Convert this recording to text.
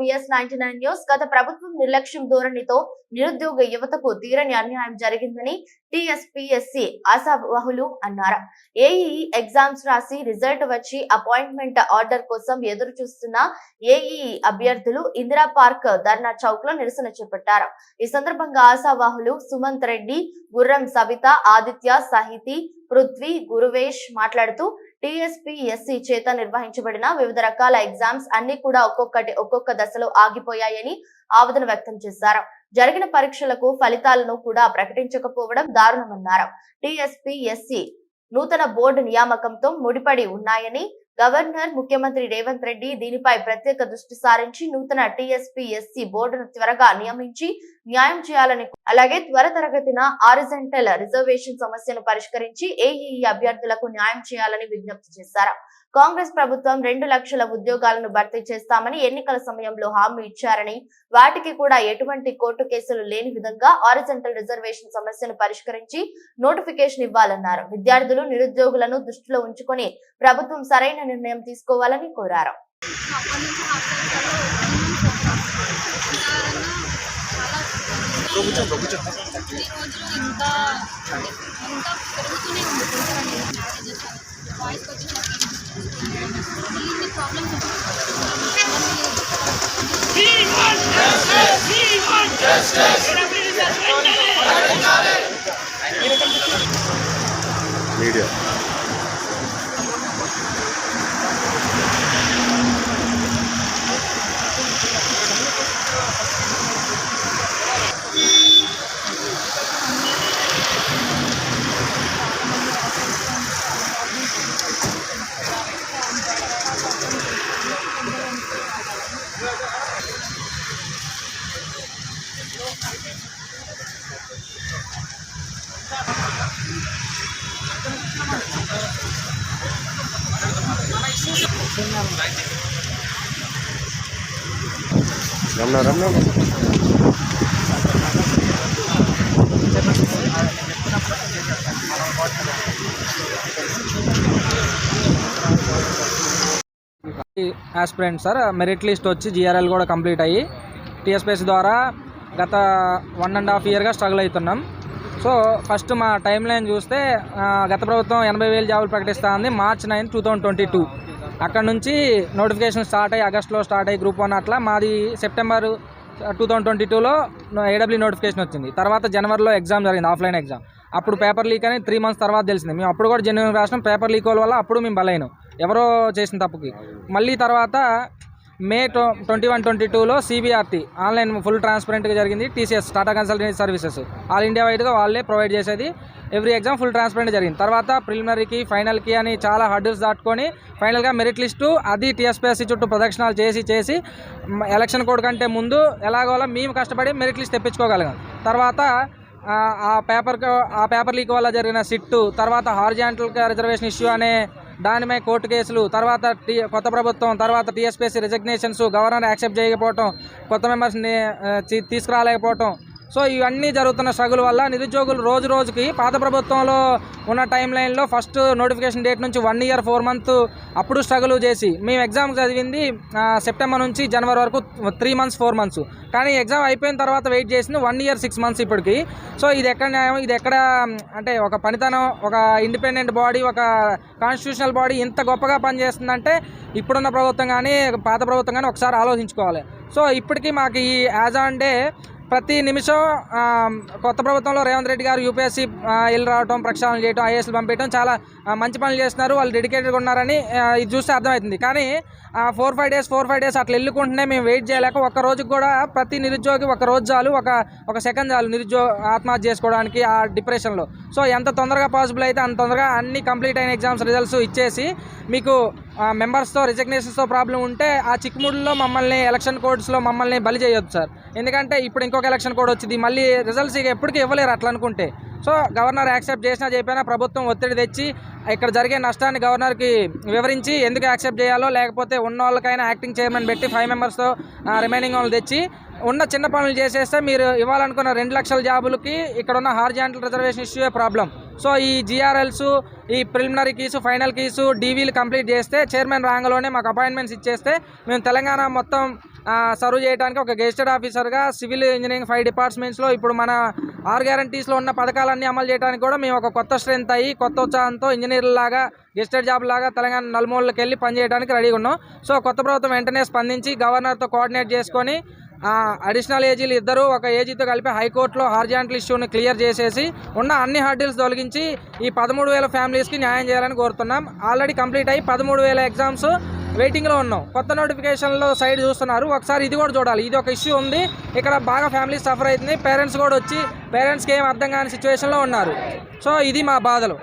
VS ninety nine news గత ప్రభుత్వం నిర్లక్ష్యం ధోరణితో నిరుద్యోగ యువతకు తీరని అన్యాయం జరిగిందని టిఎస్పిఎస్సి ఆశావహులు అన్నారు. ఏఈఈ ఎగ్జామ్స్ రాసి రిజల్ట్ వచ్చి అపాయింట్మెంట్ ఆర్డర్ కోసం ఎదురు చూస్తున్న ఏఈఈ అభ్యర్థులు ఇందిరా పార్క్ ధర్నా చౌక్లో నిరసన చేపట్టారు. ఈ సందర్భంగా ఆశావాహులు సుమంత్ రెడ్డి గుర్రం సవిత ఆదిత్య సాహితీ పృథ్వీ గురువేష్ మాట్లాడుతూ టిఎస్పిఎస్సి చేత నిర్వహించబడిన వివిధ రకాల ఎగ్జామ్స్ అన్ని కూడా ఒక్కొక్కటి ఒక్కొక్క దశలో ఆగిపోయాయని ఆవేదన వ్యక్తం చేశారు. జరిగిన పరీక్షలకు ఫలితాలను కూడా ప్రకటించకపోవడం దారుణమన్నారు. టిఎస్పిఎస్సి నూతన బోర్డు నియామకంతో ముడిపడి ఉన్నాయని గవర్నర్ ముఖ్యమంత్రి రేవంత్ రెడ్డి దీనిపై ప్రత్యేక దృష్టి సారించి నూతన టిఎస్పిఎస్సి బోర్డును త్వరగా నియమించి న్యాయం చేయాలని అలాగే త్వర తరగతిన ఆరిజెంటల్ రిజర్వేషన్ సమస్యను పరిష్కరించి ఏఈఈ అభ్యర్థులకు న్యాయం చేయాలని విజ్ఞప్తి చేశారు. కాంగ్రెస్ ప్రభుత్వం రెండు లక్షల ఉద్యోగాలను భర్తీ చేస్తామని ఎన్నికల సమయంలో హామీ ఇచ్చారని వాటికి కూడా ఎటువంటి కోర్టు కేసులు లేని విధంగా ఆరిజెంటల్ రిజర్వేషన్ సమస్యను పరిష్కరించి నోటిఫికేషన్ ఇవ్వాలన్నారు. విద్యార్థులు నిరుద్యోగులను దృష్టిలో ఉంచుకొని ప్రభుత్వం సరైన నిర్ణయం తీసుకోవాలని కోరారు. ఈ రోజులు ఇంత ఇంత పెరుగుతూనే ఉంది. బాయ్స్కి వచ్చేసరికి problems media Ramana Ramana aspirant sir merit list వచ్చి జిఆర్ఎల్ కూడా కంప్లీట్ అయ్యి టీఎస్పీఎస్ ద్వారా గత వన్ అండ్ హాఫ్ ఇయర్గా స్ట్రగుల్ అవుతున్నాం. సో ఫస్ట్ మా టైం లైన్ చూస్తే గత ప్రభుత్వం ఎనభై వేలు జాబులు ప్రకటిస్తూ ఉంది March nine two thousand twenty two అక్కడ నుంచి నోటిఫికేషన్ స్టార్ట్ అయ్యి ఆగస్టులో స్టార్ట్ అయ్యి గ్రూప్ వన్ అట్లా మాది సెప్టెంబర్ టూ థౌజండ్ ట్వంటీ టూలో ఏడబ్ల్యూ నోటిఫికేషన్ వచ్చింది. తర్వాత జనవరిలో ఎగ్జామ్ జరిగింది ఆఫ్లైన్ ఎగ్జామ్ అప్పుడు పేపర్ లీక్ అని త్రీ మంత్స్ తర్వాత తెలిసింది. మేము అప్పుడు కూడా జనవరి రాసినాం. పేపర్ లీక్ వల్ల అప్పుడు మేము బలైనాం ఎవరో చేసిన తప్పుకి. మళ్ళీ తర్వాత మే ట్వంటీ వన్ ట్వంటీ టూలో సిబిఆర్టీ ఆన్లైన్ ఫుల్ ట్రాన్స్పరెంట్గా జరిగింది. TCS Tata consultancy services all India వైడ్గా వాళ్ళే ప్రొవైడ్ చేసేది. ఎవ్రీ ఎగ్జామ్ ఫుల్ ట్రాన్స్పరెంట్ జరిగింది. తర్వాత ప్రిలిమినరీకి ఫైనల్కి అని చాలా హర్డిల్స్ దాటుకొని ఫైనల్గా మెరిట్ లిస్టు అది టీఎస్పీఎస్సీ చుట్టూ ప్రదక్షిణాలు చేసి చేసి ఎలక్షన్ కోడ్ కంటే ముందు ఎలాగోలా మేము కష్టపడి మెరిట్ లిస్ట్ తెప్పించుకోగలిగాం. తర్వాత ఆ, ఆ పేపర్ ఆ పేపర్ లీక్ వల్ల జరిగిన సిట్టు తర్వాత హార్జాంటల్ రిజర్వేషన్ ఇష్యూ అనే దానిపై కోర్టు కేసులు తర్వాత టీ కొత్త ప్రభుత్వం తర్వాత టీఎస్పీసీ రిజగ్నేషన్స్ గవర్నర్ యాక్సెప్ట్ చేయకపోవటం కొత్త మెంబర్స్ని తీసుకురాలేకపోవటం సో ఇవన్నీ జరుగుతున్న స్ట్రగుల్ వల్ల నిరుద్యోగులు రోజు రోజుకి పాత ప్రభుత్వంలో ఉన్న టైం లైన్లో ఫస్ట్ నోటిఫికేషన్ డేట్ నుంచి వన్ ఇయర్ ఫోర్ మంత్ అప్పుడు స్ట్రగుల్ చేసి మేము ఎగ్జామ్ చదివింది సెప్టెంబర్ నుంచి జనవరి వరకు త్రీ మంత్స్ ఫోర్ మంత్స్. కానీ ఎగ్జామ్ అయిపోయిన తర్వాత వెయిట్ చేసింది వన్ ఇయర్ సిక్స్ మంత్స్ ఇప్పటికి. సో ఇది ఎక్కడ న్యాయం? ఇది ఎక్కడ అంటే ఒక పనితనం ఒక ఇండిపెండెంట్ బాడీ ఒక కాన్స్టిట్యూషనల్ బాడీ ఇంత గొప్పగా పనిచేస్తుందంటే ఇప్పుడున్న ప్రభుత్వం కానీ పాత ప్రభుత్వం కానీ ఒకసారి ఆలోచించుకోవాలి. సో ఇప్పటికీ మాకు ఈ యాజ్ ఆన్ డే ప్రతి నిమిషం కొత్త ప్రభుత్వంలో రేవంత్ రెడ్డి గారు యూపీఎస్సీ ఇల్లు రావడం ప్రక్షాళన చేయడం ఐఏఎస్లు పంపించడం చాలా మంచి పనులు చేస్తున్నారు. వాళ్ళు డెడికేటెడ్గా ఉన్నారని ఇది చూస్తే అర్థమవుతుంది. కానీ four five days four five days అట్లా వెళ్ళుకుంటూనే మేము వెయిట్ చేయలేక ఒక రోజుకి కూడా ప్రతి నిరుద్యోగి ఒక రోజు చాలు ఒక ఒక సెకండ్ చాలు నిరుద్యోగ ఆత్మహత్య చేసుకోవడానికి ఆ డిప్రెషన్లో సో ఎంత తొందరగా పాసిబుల్ అయితే అంత తొందరగా అన్ని కంప్లీట్ అయిన ఎగ్జామ్స్ రిజల్ట్స్ ఇచ్చేసి మీకు మెంబర్స్తో రిజగ్నేషన్స్తో ప్రాబ్లం ఉంటే ఆ చిక్కుముడిలో మమ్మల్ని ఎలక్షన్ కోడ్స్లో మమ్మల్ని బలి చేయొచ్చు సార్. ఎందుకంటే ఇప్పుడు ఇంకొక ఎలక్షన్ కోడ్ వచ్చింది. మళ్ళీ రిజల్ట్స్ ఇక ఎప్పటికీ ఇవ్వలేరు అట్లా అనుకుంటే సో గవర్నర్ యాక్సెప్ట్ చేసినా చెప్పినా ప్రభుత్వం ఒత్తిడి తెచ్చి ఇక్కడ జరిగే నష్టాన్ని గవర్నర్కి వివరించి ఎందుకు యాక్సెప్ట్ చేయాలో లేకపోతే ఉన్న వాళ్ళకైనా యాక్టింగ్ చైర్మన్ పెట్టి ఫైవ్ మెంబర్స్తో రిమైనింగ్ వాళ్ళు తెచ్చి ఉన్న చిన్న పనులు చేసేస్తే మీరు ఇవ్వాలనుకున్న రెండు లక్షల జాబులకి ఇక్కడ ఉన్న horizontal reservation issue problem so ఈ జిఆర్ఎల్స్ ఈ ప్రిలిమినరీ కీసు ఫైనల్ కీసు డీవీలు కంప్లీట్ చేస్తే చైర్మన్ ర్యాంక్లోనే మాకు అపాయింట్మెంట్స్ ఇచ్చేస్తే మేము తెలంగాణ మొత్తం సర్వ్ చేయడానికి ఒక గెస్టెడ్ ఆఫీసర్గా సివిల్ ఇంజనీరింగ్ ఫైవ్ డిపార్ట్మెంట్స్లో ఇప్పుడు మన ఆర్ గ్యారంటీస్లో ఉన్న పథకాలన్నీ అమలు చేయడానికి కూడా మేము ఒక కొత్త స్ట్రెంత్ అయ్యి కొత్త ఉత్సాహంతో ఇంజనీర్లాగా లాగా గెస్టెడ్ జాబ్ లాగా తెలంగాణ నలుమూలకి వెళ్ళి పనిచేయడానికి రెడీగా ఉన్నాం. సో కొత్త ప్రభుత్వం వెంటనే స్పందించి గవర్నర్తో కోఆర్డినేట్ చేసుకొని అడిషనల్ ఏజీలు ఇద్దరు ఒక ఏజీతో కలిపి హైకోర్టులో హార్జాంటల్ ఇష్యూని క్లియర్ చేసేసి ఉన్న అన్ని హర్డిల్స్ తొలగించి ఈ పదమూడు వేల ఫ్యామిలీస్కి న్యాయం చేయాలని కోరుతున్నాం. ఆల్రెడీ కంప్లీట్ అయ్యి పదమూడు వేల ఎగ్జామ్స్ వెయిటింగ్లో ఉన్నాం. కొత్త నోటిఫికేషన్లో సైడ్ చూస్తున్నారు. ఒకసారి ఇది కూడా చూడాలి. ఇది ఒక ఇష్యూ ఉంది. ఇక్కడ బాగా ఫ్యామిలీ సఫర్ అవుతుంది. పేరెంట్స్ కూడా వచ్చి పేరెంట్స్కి ఏం అర్థం కాని సిచ్యువేషన్లో ఉన్నారు. సో ఇది మా బాధలు.